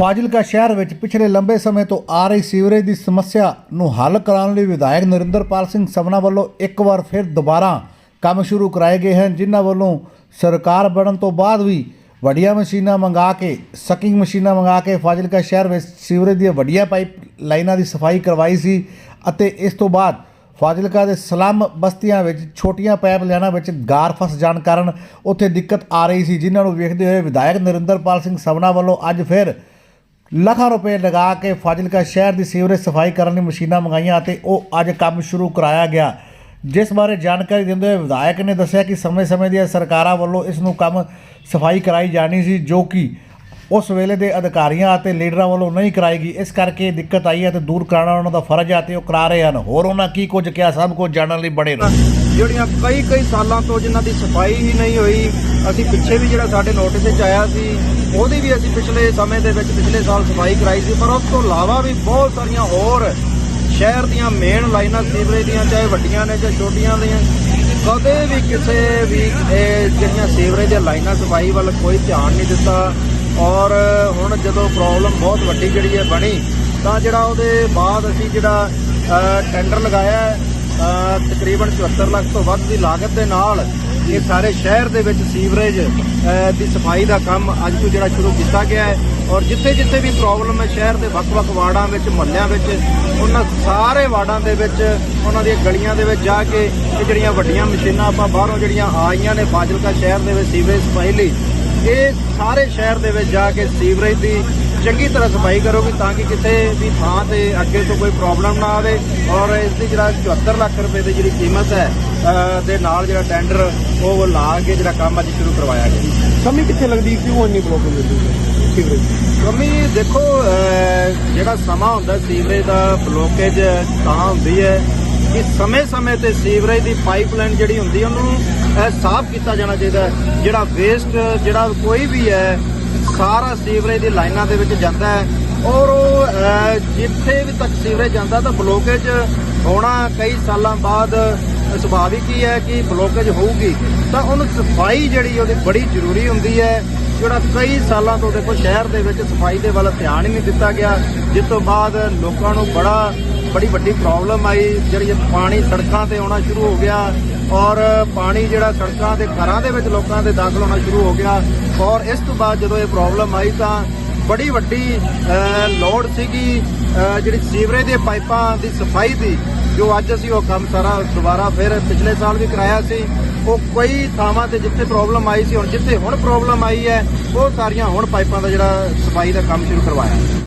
ਫਾਜ਼ਿਲਕਾ ਸ਼ਹਿਰ ਵਿੱਚ ਪਿਛਲੇ ਲੰਬੇ ਸਮੇਂ ਤੋਂ ਆ ਰਹੀ ਸੀਵਰੇਜ ਦੀ ਸਮੱਸਿਆ ਨੂੰ ਹੱਲ ਕਰਾਉਣ ਲਈ ਵਿਧਾਇਕ ਨਰਿੰਦਰਪਾਲ ਸਿੰਘ ਸਵਨਾ ਵੱਲੋਂ ਇੱਕ ਵਾਰ ਫਿਰ ਦੁਬਾਰਾ ਕੰਮ ਸ਼ੁਰੂ ਕਰਾਏ ਗਏ ਹਨ, ਜਿਨ੍ਹਾਂ ਵੱਲੋਂ ਸਰਕਾਰ ਬਣਨ ਤੋਂ ਬਾਅਦ ਵੀ ਵੱਡੀਆਂ ਮਸ਼ੀਨਾਂ ਮੰਗਾ ਕੇ ਸਕਿੰਗ ਮਸ਼ੀਨਾਂ ਮੰਗਾ ਕੇ ਫਾਜ਼ਿਲਕਾ ਸ਼ਹਿਰ ਵਿੱਚ ਸੀਵਰੇਜ ਦੀਆਂ ਵੱਡੀਆਂ ਪਾਈਪ ਲਾਈਨਾਂ ਦੀ ਸਫ਼ਾਈ ਕਰਵਾਈ ਸੀ ਅਤੇ ਇਸ ਤੋਂ ਬਾਅਦ ਫਾਜ਼ਿਲਕਾ ਦੇ ਸਲਮ ਬਸਤੀਆਂ ਵਿੱਚ ਛੋਟੀਆਂ ਪਾਈਪ ਲਾਈਨਾਂ ਵਿੱਚ ਗਾਰ ਫਸ ਜਾਣ ਕਾਰਨ ਉੱਥੇ ਦਿੱਕਤ ਆ ਰਹੀ ਸੀ, ਜਿਨ੍ਹਾਂ ਨੂੰ ਵੇਖਦੇ ਹੋਏ ਵਿਧਾਇਕ ਨਰਿੰਦਰਪਾਲ ਸਿੰਘ ਸਵਨਾ ਵੱਲੋਂ ਅੱਜ ਫਿਰ ਲੱਖਾਂ ਰੁਪਏ ਲਗਾ ਕੇ ਫਾਜ਼ਿਲਕਾ ਸ਼ਹਿਰ ਦੀ ਸੀਵਰੇਜ ਸਫ਼ਾਈ ਕਰਨ ਲਈ ਮਸ਼ੀਨਾਂ ਮੰਗਾਈਆਂ ਅਤੇ ਉਹ ਅੱਜ ਕੰਮ ਸ਼ੁਰੂ ਕਰਾਇਆ ਗਿਆ। ਜਿਸ ਬਾਰੇ ਜਾਣਕਾਰੀ ਦਿੰਦੇ ਹੋਏ ਵਿਧਾਇਕ ਨੇ ਦੱਸਿਆ ਕਿ ਸਮੇਂ-ਸਮੇਂ ਦੀਆਂ ਸਰਕਾਰਾਂ ਵੱਲੋਂ ਇਸ ਨੂੰ ਕੰਮ ਸਫ਼ਾਈ ਕਰਾਈ ਜਾਣੀ ਸੀ, ਜੋ ਕਿ ਉਸ ਵੇਲੇ ਦੇ ਅਧਿਕਾਰੀਆਂ ਅਤੇ ਲੀਡਰਾਂ ਵੱਲੋਂ ਨਹੀਂ ਕਰਾਈ ਗਈ। ਇਸ ਕਰਕੇ ਇਹ ਦਿੱਕਤ ਆਈ ਹੈ ਤੇ ਦੂਰ ਕਰਾਉਣਾ ਉਹਨਾਂ ਦਾ ਫਰਜ਼ ਹੈ ਤੇ ਉਹ ਕਰਾ ਰਹੇ ਹਨ। ਹੋਰ ਉਹਨਾਂ ਕੀ ਕੁਝ ਕਿਹਾ, ਸਭ ਕੁਝ ਜਾਣਨ ਲਈ ਬਣੇ ਰਹੋ। ਜਿਹੜੀਆਂ ਕਈ ਕਈ ਸਾਲਾਂ ਤੋਂ ਜਿਨ੍ਹਾਂ ਦੀ ਸਫ਼ਾਈ ਹੀ ਨਹੀਂ ਹੋਈ, ਅਸੀਂ ਪਿੱਛੇ ਵੀ ਜਿਹੜਾ ਸਾਡੇ ਨੋਟਿਸ 'ਚ ਆਇਆ ਸੀ, ਉਹਦੀ ਵੀ ਅਸੀਂ ਪਿਛਲੇ ਸਮੇਂ ਦੇ ਵਿੱਚ ਪਿਛਲੇ ਸਾਲ ਸਫ਼ਾਈ ਕਰਾਈ ਸੀ, ਪਰ ਉਸ ਤੋਂ ਇਲਾਵਾ ਵੀ ਬਹੁਤ ਸਾਰੀਆਂ ਹੋਰ ਸ਼ਹਿਰ ਦੀਆਂ ਮੇਨ ਲਾਈਨਾਂ ਸੀਵਰੇਜ ਦੀਆਂ, ਚਾਹੇ ਵੱਡੀਆਂ ਨੇ ਚਾਹੇ ਛੋਟੀਆਂ ਦੀਆਂ ਕਦੇ ਵੀ ਕਿਸੇ ਵੀ ਇਹ ਜਿਹੜੀਆਂ ਸੀਵਰੇਜ ਦੀਆਂ ਲਾਈਨਾਂ ਸਫ਼ਾਈ ਵੱਲ ਕੋਈ ਧਿਆਨ ਨਹੀਂ ਦਿੱਤਾ ਔਰ ਹੁਣ ਜਦੋਂ ਪ੍ਰੋਬਲਮ ਬਹੁਤ ਵੱਡੀ ਜਿਹੜੀ ਹੈ ਬਣੀ, ਤਾਂ ਜਿਹੜਾ ਉਹਦੇ ਬਾਅਦ ਅਸੀਂ ਜਿਹੜਾ ਟੈਂਡਰ ਲਗਾਇਆ ਤਕਰੀਬਨ 74 ਲੱਖ ਤੋਂ ਵੱਧ ਦੀ ਲਾਗਤ ਦੇ ਨਾਲ ਇਹ ਸਾਰੇ ਸ਼ਹਿਰ ਦੇ ਵਿੱਚ ਸੀਵਰੇਜ ਦੀ ਸਫ਼ਾਈ ਦਾ ਕੰਮ ਅੱਜ ਤੋਂ ਜਿਹੜਾ ਸ਼ੁਰੂ ਕੀਤਾ ਗਿਆ ਹੈ। ਔਰ ਜਿੱਥੇ ਜਿੱਥੇ ਵੀ ਪ੍ਰੋਬਲਮ ਹੈ ਸ਼ਹਿਰ ਦੇ ਵੱਖ-ਵੱਖ ਵਾਰਡਾਂ ਵਿੱਚ, ਮੁਹੱਲਿਆਂ ਵਿੱਚ, ਉਹਨਾਂ ਸਾਰੇ ਵਾਰਡਾਂ ਦੇ ਵਿੱਚ, ਉਹਨਾਂ ਦੀਆਂ ਗਲੀਆਂ ਦੇ ਵਿੱਚ ਜਾ ਕੇ ਇਹ ਜਿਹੜੀਆਂ ਵੱਡੀਆਂ ਮਸ਼ੀਨਾਂ ਆਪਾਂ ਬਾਹਰੋਂ ਜਿਹੜੀਆਂ ਆਈਆਂ ਨੇ ਫਾਜ਼ਿਲਕਾ ਸ਼ਹਿਰ ਦੇ ਵਿੱਚ ਸੀਵਰੇਜ ਸਫ਼ਾਈ ਲਈ, ਇਹ ਸਾਰੇ ਸ਼ਹਿਰ ਦੇ ਵਿੱਚ ਜਾ ਕੇ ਸੀਵਰੇਜ ਦੀ ਚੰਗੀ ਤਰ੍ਹਾਂ ਸਫ਼ਾਈ ਕਰੋਗੇ ਤਾਂ ਕਿ ਕਿਸੇ ਵੀ ਥਾਂ ਤੇ ਅੱਗੇ ਤੋਂ ਕੋਈ ਪ੍ਰੋਬਲਮ ਨਾ ਆਵੇ ਔਰ ਇਸ ਦੀ ਜਿਹੜਾ 74 ਲੱਖ ਰੁਪਏ ਦੀ ਜਿਹੜੀ ਕੀਮਤ ਹੈ ਦੇ ਨਾਲ ਜਿਹੜਾ ਟੈਂਡਰ ਉਹ ਲਾ ਕੇ ਜਿਹੜਾ ਕੰਮ ਅੱਜ ਸ਼ੁਰੂ ਕਰਵਾਇਆ ਗਿਆ। ਕਮੀ ਕਿੱਥੇ ਲੱਗਦੀ ਕਿਉਂ ਇੰਨੀ ਪ੍ਰੋਬਲਮ ਹੁੰਦੀ ਹੈ ਸੀਵਰੇਜ? ਕਮੀ ਦੇਖੋ ਜਿਹੜਾ ਸਮਾਂ ਹੁੰਦਾ ਸੀਵਰੇਜ ਦਾ ਬਲੋਕੇਜ ਤਾਂ ਹੁੰਦੀ ਹੈ ਕਿ ਸਮੇਂ-ਸਮੇਂ ਤੇ ਸੀਵਰੇਜ ਦੀ ਪਾਈਪਲਾਈਨ ਜਿਹੜੀ ਹੁੰਦੀ ਉਹਨੂੰ ਸਾਫ਼ ਕੀਤਾ ਜਾਣਾ ਚਾਹੀਦਾ ਜਿਹੜਾ ਵੇਸਟ ਜਿਹੜਾ ਕੋਈ ਵੀ ਹੈ ਸਾਰਾ ਸੀਵਰੇਜ ਦੀ ਲਾਈਨਾਂ ਦੇ ਵਿੱਚ ਜਾਂਦਾ ਹੈ ਔਰ ਉਹ ਜਿੱਥੇ ਵੀ ਤੱਕ ਸੀਵਰੇਜ ਜਾਂਦਾ ਤਾਂ ਬਲੋਕੇਜ ਹੋਣਾ ਕਈ ਸਾਲਾਂ ਬਾਅਦ ਸੁਭਾਵਿਕ ਹੀ ਹੈ ਕਿ ਬਲੋਕੇਜ ਹੋਊਗੀ। ਤਾਂ ਉਹਨੂੰ ਸਫ਼ਾਈ ਜਿਹੜੀ ਉਹਦੀ ਬੜੀ ਜ਼ਰੂਰੀ ਹੁੰਦੀ ਹੈ, ਜਿਹੜਾ ਕਈ ਸਾਲਾਂ ਤੋਂ ਦੇਖੋ ਸ਼ਹਿਰ ਦੇ ਵਿੱਚ ਸਫ਼ਾਈ ਦੇ ਵੱਲ ਧਿਆਨ ਹੀ ਨਹੀਂ ਦਿੱਤਾ ਗਿਆ, ਜਿਸ ਤੋਂ ਬਾਅਦ ਲੋਕਾਂ ਨੂੰ ਬੜਾ, ਬੜੀ ਵੱਡੀ ਪ੍ਰੋਬਲਮ ਆਈ, ਜਿਹੜੀ ਪਾਣੀ ਸੜਕਾਂ ਤੇ ਆਉਣਾ ਸ਼ੁਰੂ ਹੋ ਗਿਆ। ਔਰ ਪਾਣੀ ਜਿਹੜਾ ਸੜਕਾਂ ਦੇ ਘਰਾਂ ਦੇ ਵਿੱਚ ਲੋਕਾਂ ਦੇ ਦਾਖਲ ਹੋਣਾ ਸ਼ੁਰੂ ਹੋ ਗਿਆ। ਔਰ ਇਸ ਤੋਂ ਬਾਅਦ ਜਦੋਂ ਇਹ ਪ੍ਰੋਬਲਮ ਆਈ ਤਾਂ ਬੜੀ ਵੱਡੀ ਲੋੜ ਸੀਗੀ ਜਿਹੜੀ ਸੀਵਰੇਜ ਦੇ ਪਾਈਪਾਂ ਦੀ ਸਫ਼ਾਈ ਦੀ, ਜੋ ਅੱਜ ਅਸੀਂ ਉਹ ਕੰਮ ਸਾਰਾ ਦੁਬਾਰਾ ਫਿਰ ਪਿਛਲੇ ਸਾਲ ਵੀ ਕਰਾਇਆ ਸੀ। ਉਹ ਕਈ ਥਾਵਾਂ ਤੇ ਜਿੱਥੇ ਪ੍ਰੋਬਲਮ ਆਈ ਸੀ, ਹੁਣ ਜਿੱਥੇ ਹੁਣ ਪ੍ਰੋਬਲਮ ਆਈ ਹੈ, ਉਹ ਸਾਰੀਆਂ ਹੁਣ ਪਾਈਪਾਂ ਦਾ ਜਿਹੜਾ ਸਫ਼ਾਈ ਦਾ ਕੰਮ ਸ਼ੁਰੂ ਕਰਵਾਇਆ।